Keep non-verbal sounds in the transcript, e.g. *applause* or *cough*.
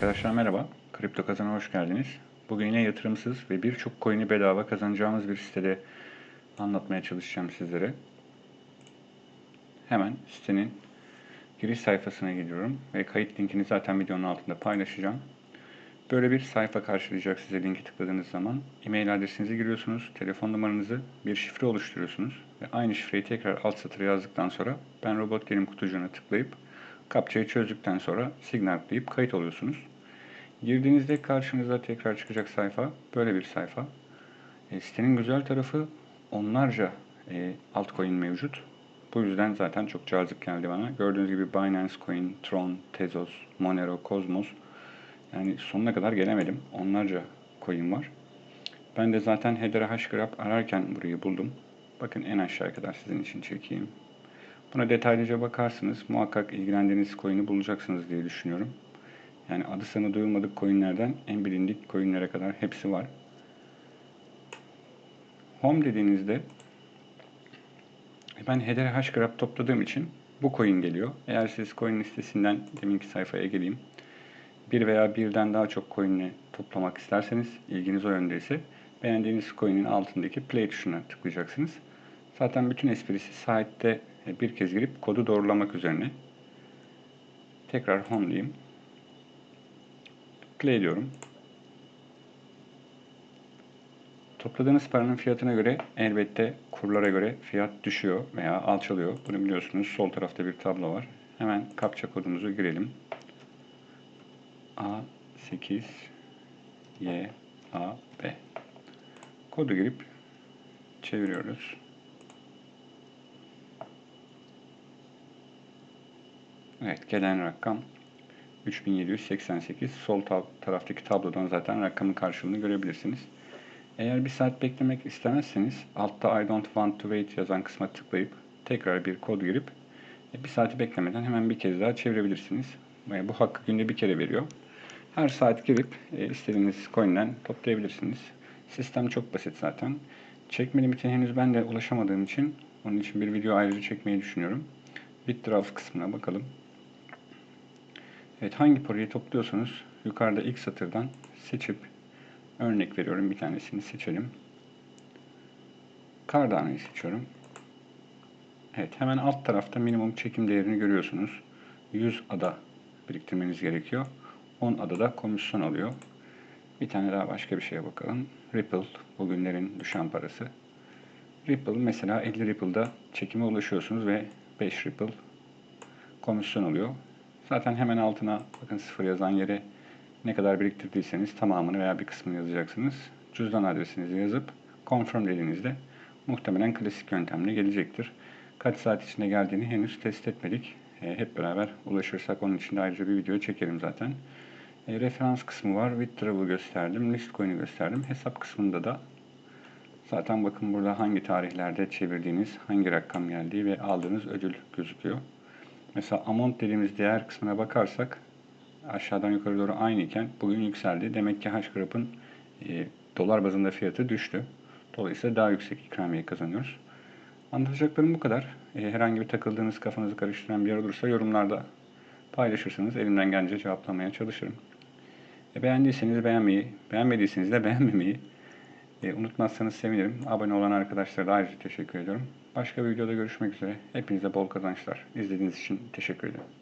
Arkadaşlar merhaba. Kripto Kazan'a hoş geldiniz. Bugün yine yatırımsız ve birçok coin'i bedava kazanacağımız bir sitede anlatmaya çalışacağım sizlere. Hemen sitenin giriş sayfasına gidiyorum ve kayıt linkini zaten videonun altında paylaşacağım. Böyle bir sayfa karşılayacak size linki tıkladığınız zaman. E-mail adresinizi giriyorsunuz, telefon numaranızı, bir şifre oluşturuyorsunuz ve aynı şifreyi tekrar alt satıra yazdıktan sonra ben robot gelim kutucuğuna tıklayıp kapçayı çözdükten sonra signal deyip kayıt oluyorsunuz. Girdiğinizde karşınıza tekrar çıkacak sayfa böyle bir sayfa. E, sitenin güzel tarafı onlarca e, altcoin mevcut. Bu yüzden zaten çok cazip geldi bana. Gördüğünüz gibi Binance Coin, Tron, Tezos, Monero, Cosmos. Yani sonuna kadar gelemedim. Onlarca coin var. Ben de zaten Hedera Hashgraph ararken burayı buldum. Bakın en aşağıya kadar sizin için çekeyim. Buna detaylıca bakarsınız. Muhakkak ilgilendiğiniz coin'i bulacaksınız diye düşünüyorum. Yani adı sana duyulmadık coinlerden en bilindik coinlere kadar hepsi var. Home dediğinizde ben Hedera Hashgraph topladığım için bu coin geliyor. Eğer siz coin listesinden deminki sayfaya geleyim. Bir veya birden daha çok coin'i toplamak isterseniz, ilginiz o yöndeyse beğendiğiniz coin'in altındaki play tuşuna tıklayacaksınız. Zaten bütün esprisi site'de bir kez girip kodu doğrulamak üzerine. Tekrar home diyeyim. Play diyorum. Topladığınız paranın fiyatına göre elbette kurlara göre fiyat düşüyor veya alçalıyor. Bunu biliyorsunuz. Sol tarafta bir tablo var. Hemen kapça kodumuzu girelim. A8 Y A B. Kodu girip çeviriyoruz. Evet gelen rakam 3788. Sol taraftaki tablodan zaten rakamın karşılığını görebilirsiniz. Eğer bir saat beklemek istemezseniz altta I don't want to wait yazan kısma tıklayıp tekrar bir kod girip e, bir saati beklemeden hemen bir kez daha çevirebilirsiniz. Bu hakkı günde bir kere veriyor. Her saat girip e, istediğiniz coin'den toplayabilirsiniz. Sistem çok basit zaten. Çekme limitine henüz ben de ulaşamadığım için onun için bir video ayrıca çekmeyi düşünüyorum. Withdraw kısmına bakalım. Evet hangi parayı topluyorsunuz? Yukarıda ilk satırdan seçip örnek veriyorum bir tanesini seçelim. Cardano'yu seçiyorum. Evet hemen alt tarafta minimum çekim değerini görüyorsunuz. 100 ada biriktirmeniz gerekiyor. 10 adada komisyon alıyor. Bir tane daha başka bir şeye bakalım. Ripple bugünlerin düşen parası. Ripple mesela 50 Ripple'da çekime ulaşıyorsunuz ve 5 Ripple komisyon alıyor. Zaten hemen altına bakın sıfır yazan yere ne kadar biriktirdiyseniz tamamını veya bir kısmını yazacaksınız. Cüzdan adresinizi yazıp confirm dediğinizde muhtemelen klasik yöntemle gelecektir. Kaç saat içinde geldiğini henüz test etmedik. E, hep beraber ulaşırsak onun için de ayrıca bir video çekerim zaten. E, referans kısmı var. Withdraw'ı gösterdim. List coin'i gösterdim. Hesap kısmında da zaten bakın burada hangi tarihlerde çevirdiğiniz, hangi rakam geldiği ve aldığınız ödül gözüküyor. Mesela amount dediğimiz değer kısmına bakarsak aşağıdan yukarı doğru aynı iken bugün yükseldi. Demek ki Hashgrap'ın e, dolar bazında fiyatı düştü. Dolayısıyla daha yüksek ikramiye kazanıyoruz. Anlatacaklarım bu kadar. E, herhangi bir takıldığınız kafanızı karıştıran bir yer olursa yorumlarda paylaşırsanız elimden gelince cevaplamaya çalışırım. E, beğendiyseniz beğenmeyi, beğenmediyseniz de *laughs* beğenmemeyi e, unutmazsanız sevinirim. Abone olan arkadaşlara da ayrıca teşekkür ediyorum. Başka bir videoda görüşmek üzere. Hepinize bol kazançlar. İzlediğiniz için teşekkür ederim.